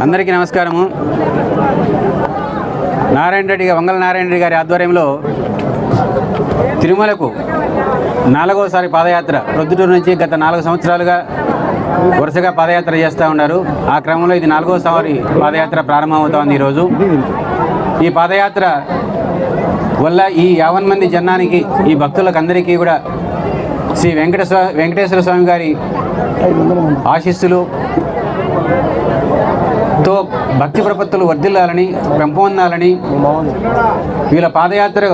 అందరికీ నమస్కారము. నారాయణ రెడ్డి వంగల నారాయణ రెడ్డి గారి ఆధ్వర్యంలో తిరుమలకు నాలుగోసారి పాదయాత్ర. ప్రొద్దుటూరు నుంచి గత నాలుగు సంవత్సరాలుగా వరుసగా పాదయాత్ర చేస్తూ ఉన్నారు. ఆ క్రమంలో ఇది నాలుగోసారి పాదయాత్ర ప్రారంభమవుతోంది ఈరోజు. ఈ పాదయాత్ర వల్ల ఈ యావన్ మంది జనానికి ఈ భక్తులకు అందరికీ కూడా శ్రీ వెంకటేశ్వర వెంకటేశ్వర స్వామి గారి ఆశీస్సులు తో భక్తి ప్రపత్తులు వర్ధిల్లాలని పెంపొందాలని వీళ్ళ పాదయాత్ర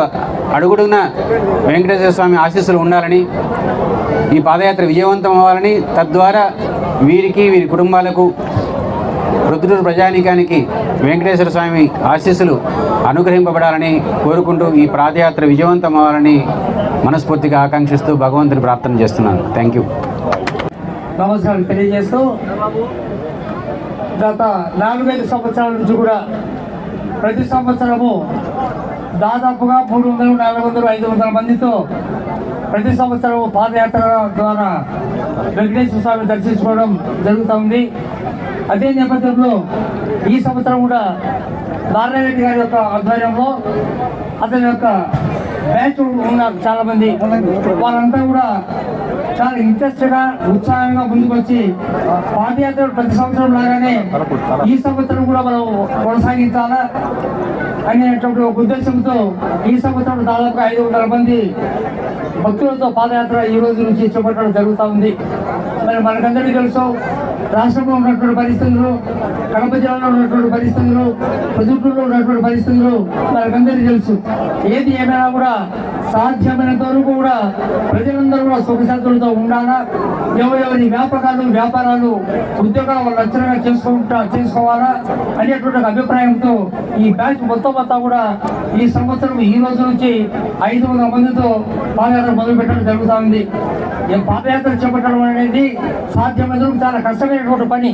అడుగుడున వెంకటేశ్వర స్వామి ఆశీస్సులు ఉండాలని ఈ పాదయాత్ర విజయవంతం అవ్వాలని తద్వారా వీరికి వీరి కుటుంబాలకు రుద్రుడు ప్రజానీకానికి వెంకటేశ్వర స్వామి ఆశీస్సులు అనుగ్రహింపబడాలని కోరుకుంటూ ఈ పాదయాత్ర విజయవంతం అవ్వాలని మనస్ఫూర్తిగా ఆకాంక్షిస్తూ భగవంతుని ప్రార్థన చేస్తున్నాను. థ్యాంక్ యూ నమస్కారం తెలియజేస్తూ గత నాలుగైదు సంవత్సరాల నుంచి కూడా ప్రతి సంవత్సరము దాదాపుగా మూడు వందలు నాలుగు వందలు ఐదు వందల మందితో ప్రతి సంవత్సరం పాదయాత్ర ద్వారా వెంకటేశ్వర స్వామి దర్శించుకోవడం జరుగుతుంది అదే నేపథ్యంలో ఈ సంవత్సరం కూడా నారాయణరెడ్డి గారి యొక్క ఆధ్వర్యంలో అతని యొక్క బ్యాచ్ ఉన్నారు చాలామంది వాళ్ళంతా కూడా చాలా ఇంట్రెస్ట్గా ఉత్సాహంగా ముందుకు వచ్చి పాదయాత్ర ప్రతి సంవత్సరం లాగానే ఈ సంవత్సరం కూడా మనం కొనసాగించాలా అనేటువంటి ఒక ఉద్దేశంతో ఈ సంవత్సరం దాదాపు ఐదు వందల మంది భక్తులతో పాదయాత్ర ఈ రోజు నుంచి చేపట్టడం జరుగుతూ ఉంది. మరి మనకందరికీ తెలుసు రాష్ట్రంలో ఉన్నటువంటి పరిస్థితులు కడప జిల్లాలో ఉన్నటువంటి పరిస్థితులు ప్రజల్లో ఉన్నటువంటి పరిస్థితులు మనకందరికీ తెలుసు. ఏది ఏమైనా కూడా సాధ్యమైనంత వరకు కూడా ప్రజలందరూ కూడా సుఖశాంతులతో ఉండాలా? ఎవరెవరి వ్యాపకాలు వ్యాపారాలు ఉద్యోగాలు వాళ్ళు లక్షణంగా చేసుకుంటా చేసుకోవాలా? అనేటువంటి అభిప్రాయంతో ఈ బ్యాచ్ మొత్తం అంతా కూడా ఈ సంవత్సరం ఈ రోజు నుంచి ఐదు వందల మందితో పాదయాత్ర మొదలుపెట్టడం జరుగుతూ ఉంది. పాదయాత్ర చేపట్టడం అనేది సాధ్యమైనందుకు చాలా కష్టం. కష్టమైనటువంటి పని.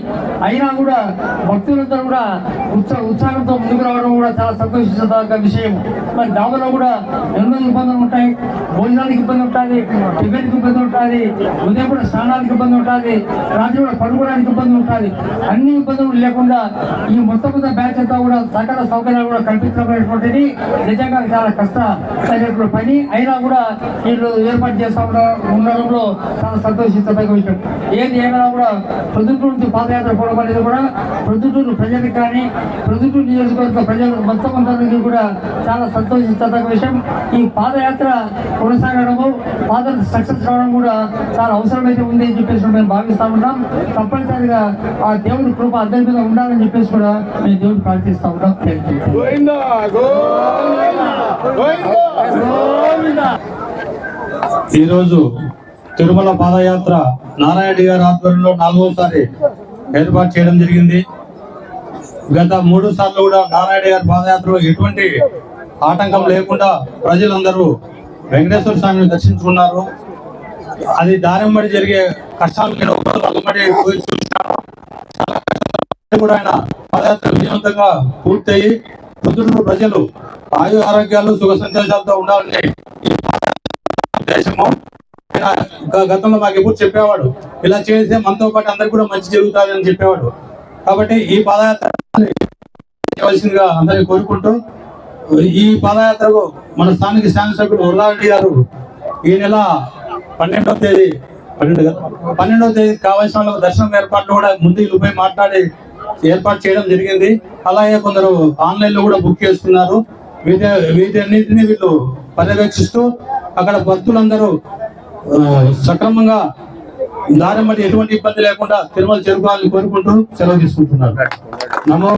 అయినా కూడా భక్తులందరూ కూడా ఉత్సాహ ఉత్సాహంతో ముందుకు రావడం కూడా చాలా సంతోషించదగ్గ విషయం మరి దాబలో కూడా ఎన్నో ఇబ్బందులు ఉంటాయి. భోజనానికి ఇబ్బంది ఉంటుంది టిఫిన్కి ఇబ్బంది ఉంటుంది ఉదయం కూడా స్నానానికి ఇబ్బంది ఉంటుంది రాత్రి కూడా పడుకోవడానికి ఇబ్బంది ఉంటుంది. అన్ని ఇబ్బందులు లేకుండా ఈ మొత్తం మొత్తం బ్యాచ్ అంతా కూడా సకల సౌకర్యాలు కూడా కల్పించబడేటువంటిది నిజంగా చాలా కష్టమైనటువంటి పని. అయినా కూడా వీళ్ళు ఏర్పాటు చేస్తా ఉండడంలో చాలా సంతోషించదగ్గ విషయం. ఏది ఏమైనా కూడా ప్రొద్దుటూరు నుంచి పాదయాత్ర పోవడం అనేది కూడా ప్రొద్దుటూరు ప్రజలకు కానీ ప్రొద్దుటూరు నియోజకవర్గ ప్రజలు మొత్తం అందరికీ కూడా చాలా సంతోషించదగ్గ విషయం. ఈ పాదయాత్ర కొనసాగడము పాదయాత్ర సక్సెస్ కావడం కూడా చాలా అవసరమైతే ఉంది అని చెప్పేసి మేము భావిస్తా ఉన్నాం. తప్పనిసరిగా ఆ దేవుడి కృప అందరి మీద ఉండాలని చెప్పేసి కూడా మేము దేవుడు ప్రార్థిస్తా ఉన్నాం. థ్యాంక్ యూ ఈరోజు తిరుమల పాదయాత్ర నారాయణ గారి ఆధ్వర్యంలో నాలుగోసారి ఏర్పాటు చేయడం జరిగింది. గత మూడు సార్లు కూడా నారాయణ గారి పాదయాత్రలో ఎటువంటి ఆటంకం లేకుండా ప్రజలందరూ వెంకటేశ్వర స్వామిని దర్శించుకున్నారు. అది దారింబడి జరిగే కష్టాలు నేను కూడా ఆయన పాదయాత్ర విజయవంతంగా పూర్తయి పొద్దున్న ప్రజలు ఆయు ఆరోగ్యాలు సుఖ సంతోషాలతో ఉండాలని ఉద్దేశము గతంలో మాకు ఎప్పుడు చెప్పేవాడు ఇలా చేస్తే మనతో పాటు అందరికి కూడా మంచి జరుగుతుంది అని చెప్పేవాడు. కాబట్టి ఈ పాదయాత్ర చేయవలసిందిగా అందరినీ కోరుకుంటూ ఈ పాదయాత్రకు మన స్థానిక శాసనసభ్యుడు ఉల్లారెడ్డి గారు ఈ నెల పన్నెండవ తేదీ పన్నెండు పన్నెండవ తేదీ కావాల్సిన వాళ్ళకు దర్శనం ఏర్పాట్లు కూడా ముందు పోయి మాట్లాడి ఏర్పాటు చేయడం జరిగింది. అలాగే కొందరు ఆన్లైన్లో కూడా బుక్ చేసుకున్నారు వీటి వీటన్నిటిని వీళ్ళు పర్యవేక్షిస్తూ అక్కడ భక్తులందరూ సక్రమంగా దారి ఎటువంటి ఇబ్బంది లేకుండా తిరుమల చేరుకోవాలని కోరుకుంటూ సెలవు తీసుకుంటున్నారు నమో